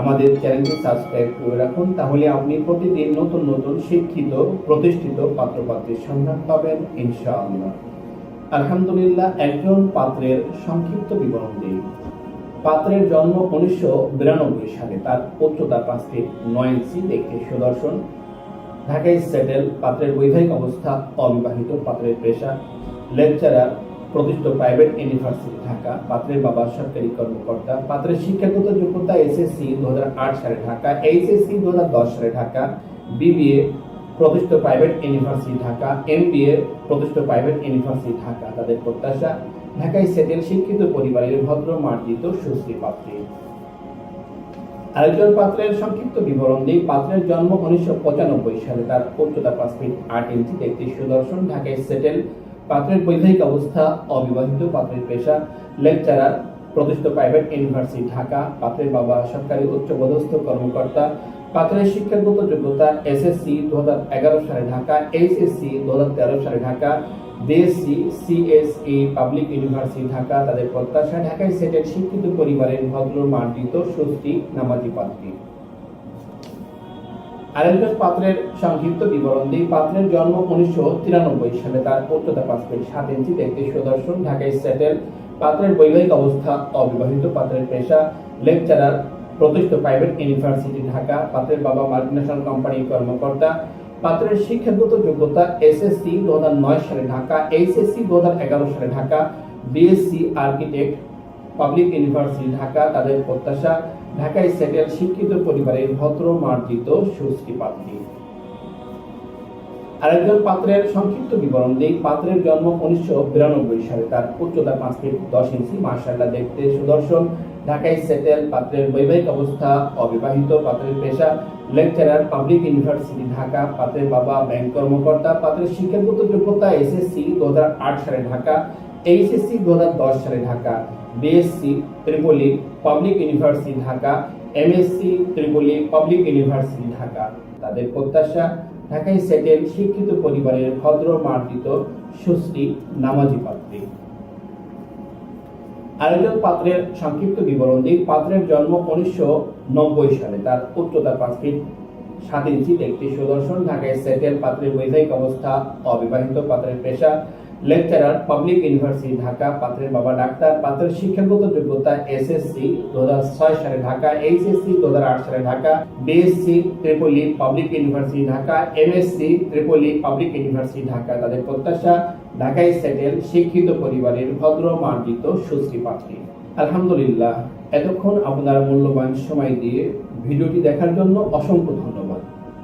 আমাদের চ্যানেলটি সাবস্ক্রাইব করে রাখুন, তাহলে আপনি প্রতিদিন নতুন নতুন শিক্ষিত, প্রতিষ্ঠিত পাত্রপাত্রীর সন্ধান পাবেন, ইনশাআল্লাহ। আলহামদুলিল্লাহ, একজন পাত্রের সংক্ষিপ্ত বিবরণ দিই। পাত্রের জন্ম উনিশশো বিরানব্বই সালে, তার উচ্চতা পাঁচ ফিট নয় ইঞ্চি দেখতে সুদর্শন। ঢাকায় সেটেল, পাত্রের বৈবাহিক অবস্থা অবিবাহিত, পাত্রের পেশা লেকচারার প্রতিষ্ঠিত প্রাইভেট ইউনিভার্সিটি ঢাকা, পাত্রের বাবা সরকারি কর্মকর্তা, পাত্রের শিক্ষাগত যোগ্যতা এসএসসি দু সালে ঢাকা এইচএসসি দু সালে ঢাকা বিবিএ প্রতিষ্ঠিত প্রাইভেট ইউনিভার্সিটি ঢাকা এমবিএ প্রতিষ্ঠিত প্রাইভেট ইউনিভার্সিটি ঢাকা, তাদের প্রত্যাশা, ঢাকায় সেটেল শিক্ষিত পরিবারের ভদ্র, মার্জিত, সুশ্রী পাত্রী। আরেকজন পাত্রের সংক্ষিপ্ত বিবরণ দিই। পাত্রের জন্ম উনিশশো পঁচানব্বই সালে, তার উচ্চতা পাঁচ ফিট আট ইঞ্চি একটি সুদর্শন, ঢাকায় সেটেল পাত্রের বৈবাহিক অবস্থা অবিবাহিত, পাত্রের পেশা, লেকচারার প্রতিষ্ঠিত প্রাইভেট ইউনিভার্সিটি, ঢাকা, পাত্রের বাবা সরকারি উচ্চপদস্থ কর্মকর্তা, পাত্রের শিক্ষাগত যোগ্যতা, এসএসসি দুহাজার এগারো সালে ঢাকা, এইচএসসি দুহাজার তেরো সালে Dhaka, BSc, CSE public university Dhaka, তাদের প্রত্যাশা ঢাকায় সেটেল শিক্ষিত পরিবারের ভদ্র, মার্জিত, সুস্থি, নামাজি পাত্রী। আরেকজন পাত্রের সংক্ষিপ্ত বিবরণ দিই পাত্রের জন্ম উনিশশো তিরানব্বই সালে তার উচ্চতা পাঁচ ফিট সাত ইঞ্চি দেখতে সুদর্শন ঢাকায় সেটেল পাত্রের বৈবাহিক অবস্থা, অবিবাহিত পাত্রের পেশা, লেকচারার প্রতিষ্ঠিত প্রাইভেট ইউনিভার্সিটি ঢাকা, পাত্রের বাবা মাল্টিনেশনাল কোম্পানির কর্মকর্তা। পাত্রের শিক্ষাগত যোগ্যতা এসএসসি দু সালে ঢাকা, এইচএসসি দু হাজার এগারো সালে Dhaka, BSc architect, public university Dhaka, তাদের প্রত্যাশা ঢাকায় সেটেল শিক্ষিত পরিবারের ভদ্র, মার্জিত সুশ্রী পাত্রী। আরেকজন পাত্রের সংক্ষিপ্ত বিবরণ দিই। পাত্রের জন্ম উনিশশো বিরানব্বই সালে। তার উচ্চতা পাঁচ ফিট দশ ইঞ্চি। মার্শাল্লাহ দেখতে সুদর্শন। ঢাকায় সেটেল। পাত্রের বৈবাহিক অবস্থা অবিবাহিত। পাত্রের পেশা লেকচারার পাবলিক ইউনিভার্সিটি, ঢাকা। পাত্রের বাবা ব্যাংক কর্মকর্তা। পাত্রের শিক্ষাগত যোগ্যতা এসএসসি দুহাজার আট সালে ঢাকা। এইচএসসি, দু হাজার দশ সালে Dhaka. BSc triple E public university Dhaka MSc triple E public university Dhaka তাদের প্রত্যাশা, ঢাকায় সেটেল শিক্ষিত পরিবারের ভদ্র মার্জিত সুশ্রী নামাজি পাত্রী। আরেকজন পাত্রের সংক্ষিপ্ত বিবরণ দিই। পাত্রের জন্ম উনিশশো নব্বই সালে। তার উচ্চতা পাঁচ ফিট সাত ইঞ্চি একটি। সুদর্শন ঢাকায় সেটেল পাত্রের বৈবাহিক অবস্থা, অবিবাহিত পাত্রের পেশা লেকচারার পাবলিক ইউনিভার্সিটি ঢাকা পাত্রের বাবা ডাক্তার পাত্রের শিক্ষাগত যোগ্যতা এসএসসি দু সালে ঢাকা এইচএসসি দু সালে Dhaka BSc triple E public university Dhaka MSc triple E public university Dhaka তাদের প্রত্যাশা ঢাকায় সেটেল শিক্ষিত পরিবারের ভদ্র, মার্জিত, সুশ্রী পাত্রী। আলহামদুলিল্লাহ, এতক্ষণ আপনার মূল্যবান সময় দিয়ে ভিডিওটি দেখার জন্য অসংখ্য ধন্যবাদ।